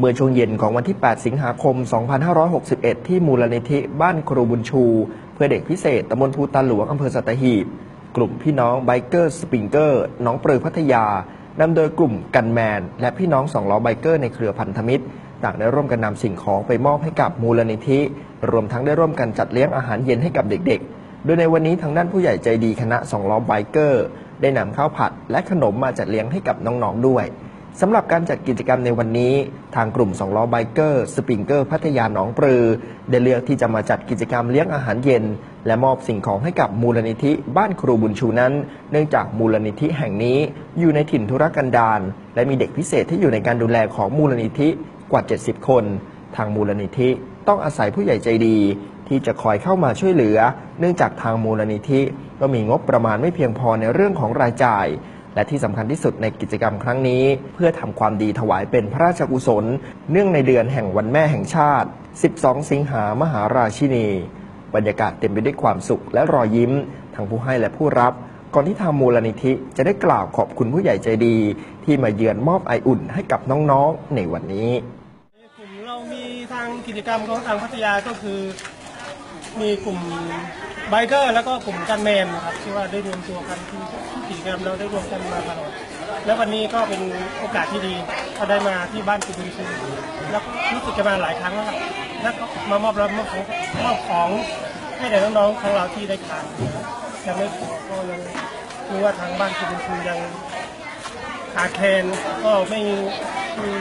เมื่อช่วงเย็นของวันที่ 8 สิงหาคม 2561 ที่มูลนิธิบ้านครูบุญชู เพื่อเด็กพิเศษตำบลภูตาหลวงอำเภอสัตหีบ กลุ่มพี่น้องไบเกอร์สปริงเกอร์น้องปลือพัทยานำโดยกลุ่มกันแมน และพี่น้องสองล้อไบเกอร์ในเครือพันธมิตร ต่างได้ร่วมกันนำสิ่งของไปมอบให้กับมูลนิธิ รวมทั้งได้ร่วมกันจัดเลี้ยงอาหารเย็นให้กับเด็ก ๆ โดยในวันนี้ทางด้านผู้ใหญ่ใจดีคณะสองล้อไบเกอร์ ได้นำข้าวผัดและขนมมาจัดเลี้ยงให้กับน้องๆด้วย สำหรับการจัดกิจกรรมในวันนี้ ทางกลุ่มสองล้อไบเกอร์สปริงเกอร์พัทยาหนองปลือ ได้เลือกที่จะมาจัดกิจกรรมเลี้ยงอาหารเย็น และมอบสิ่งของให้กับมูลนิธิบ้านครูบุญชูนั้น เนื่องจากมูลนิธิแห่งนี้อยู่ในถิ่นธุรกันดารและมีเด็กพิเศษที่อยู่ในการดูแลของมูลนิธิกว่า 70 คน ทางมูลนิธิต้องอาศัยผู้ใหญ่ใจดี ที่จะคอยเข้ามาช่วยเหลือ เนื่องจากทางมูลนิธิก็มีงบประมาณไม่เพียงพอในเรื่องของรายจ่าย และที่สำคัญที่สุดในกิจกรรมครั้งนี้ เพื่อทำความดีถวายเป็นพระราชกุศล เนื่องในเดือนแห่งวันแม่แห่งชาติ 12 สิงหามหาราชินี บรรยากาศเต็มไปด้วยความสุขและรอยยิ้ม ทั้งผู้ให้และผู้รับ ก่อนที่ทางมูลนิธิจะได้กล่าวขอบคุณผู้ใหญ่ใจดี ที่มาเยือนมอบไออุ่นให้กับน้องๆในวันนี้กลุ่มเรามีทางกิจกรรมของทางพัทยาก็คือ มีกลุ่ม ไบเกอร์แล้วก็กลุ่มกันแมนนะครับที่ว่าได้รวมตัวกันที่กิจกรรมเราได้รวมกันมาตลอดและวันนี้ก็เป็นโอกาสที่ดีก็ได้มาที่บ้านคุณบุญชูแล้วรู้สึกจะมาหลายครั้งแล้วครับแล้วก็มามอบรับมอบของมอบของให้แด่น้องๆของเราที่ได้ทานยังไม่พอก็ยังรู้ว่าทางบ้านคุณบุญชูยังขาดแคลนก็ไม่มี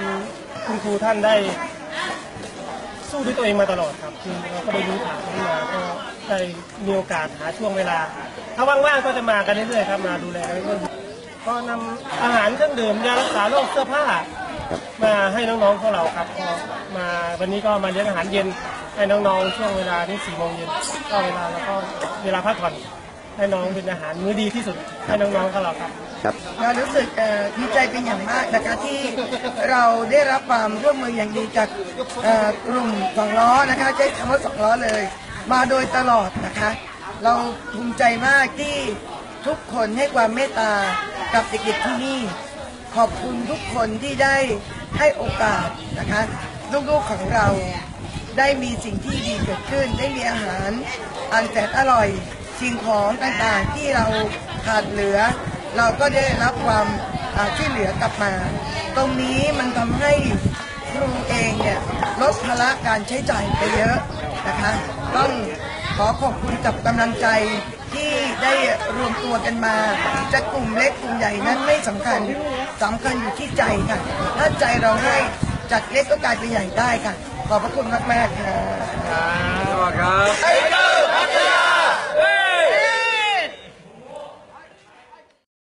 คุณครูท่านได้ สู้ด้วยตัวเองมาตลอดครับคือเราก็ได้รู้ข่าวนี้มาก็ได้มีโอกาสหาช่วงเวลา ถ้าว่างๆก็จะมากันเรื่อยๆครับมาดูแลกันเรื่อยๆก็นำอาหารเครื่องดื่มยารักษาโรคเสื้อผ้า มาให้น้องๆของเราครับก็มาวันนี้ก็มาเลี้ยงอาหารเย็นให้น้องๆช่วงเวลาที่สี่โมงเย็นก็เวลาแล้วก็เวลาพักผ่อน ให้น้องเป็นอาหารมื้อดีที่สุดให้น้องๆของเราครับ เรารู้สึกเอ่อดีใจเป็นอย่างมากนะคะที่เราได้รับความร่วมมืออย่างดีจากเอ่อกลุ่มสองล้อนะคะใช้คำว่าสองล้อเลย มาโดยตลอดนะคะ เราภูมิใจมากที่ทุกคนให้ความเมตตากับเด็กๆที่นี่ ขอบคุณทุกคนที่ได้ให้โอกาสนะคะลูกๆของเราได้มีสิ่งที่ดีเกิดขึ้น ได้มีอาหารอันแสนอร่อย สิ่งของต่างๆที่เราขาดเหลือ เราก็ได้รับความอ่าช่วยเหลือกลับมา ตรงนี้มันทำให้ครูเองเนี่ยลดภาระการใช้จ่ายไปเยอะนะคะ ต้องขอขอบคุณกับกำลังใจที่ได้รวมตัวกันมาจะกลุ่มเล็กกลุ่มใหญ่นั้นไม่สำคัญสำคัญอยู่ที่ใจค่ะ ถ้าใจเราให้จัดเล็กก็กลายเป็นใหญ่ได้ค่ะ ขอบพระคุณมากๆค่ะ